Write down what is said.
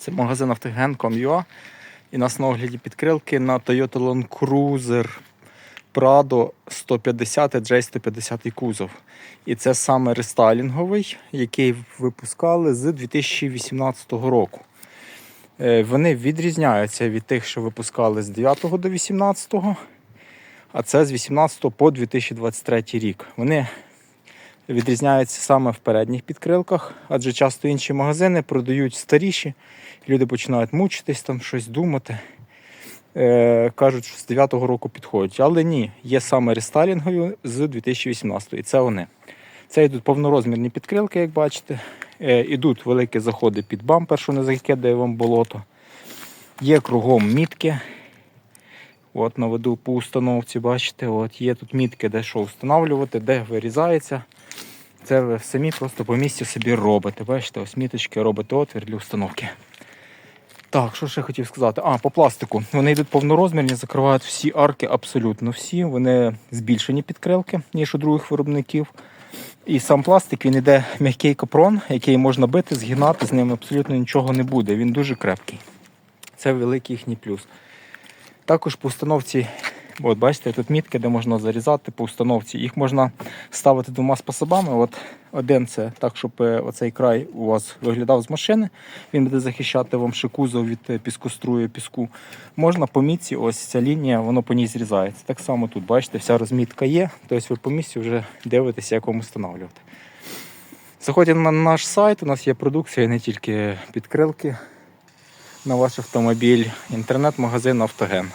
Це магазин автоген.com.ua і нас на огляді підкрилки на Toyota Land Cruiser Prado 150 J150 кузов. І це саме рестайлінговий, який випускали з 2018 року. Е, Вони відрізняються від тих, що випускали з 9 до 18, а це з 18 по 2023 рік. Вони відрізняються саме в передніх підкрилках, адже часто інші магазини продають старіші, люди починають мучитись, там щось думати. Е, кажуть, що з 9-го року підходять. Але ні, є саме рестайлінгові з 2018 і це вони. Це йдуть повнорозмірні підкрилки, як бачите. Е, ідуть великі заходи під бампер, що не закидає вам болото. Є кругом мітки. От наведу по установці, бачите, от є тут мітки, де що встановлювати, де вирізається. Це самі просто по місці собі робите. Бачите, ось міточки робите отвір для установки. Так, що ще хотів сказати? А, по пластику. Вони йдуть повнорозмірні, закривають всі арки, абсолютно всі. Вони збільшені підкрилки, ніж у других виробників. І сам пластик він йде м'який капрон, який можна бити, згинати, з ним абсолютно нічого не буде. Він дуже крепкий. Це великий їхній плюс. Також по установці, от бачите, тут мітки, де можна зарізати по установці. Їх можна ставити двома способами. От один це так, щоб е, оцей край у вас виглядав з машини. Він буде захищати вам ще кузов від е, піскоструї піску. Можна по мітці, ось ця лінія, воно по ній зрізається. Так само тут, бачите, вся розмітка є. Тобто ви по місці вже дивитеся, як вам встановлювати. Заходьте на наш сайт, у нас є продукція, не тільки підкрилки на ваш автомобіль, інтернет-магазин Автоген.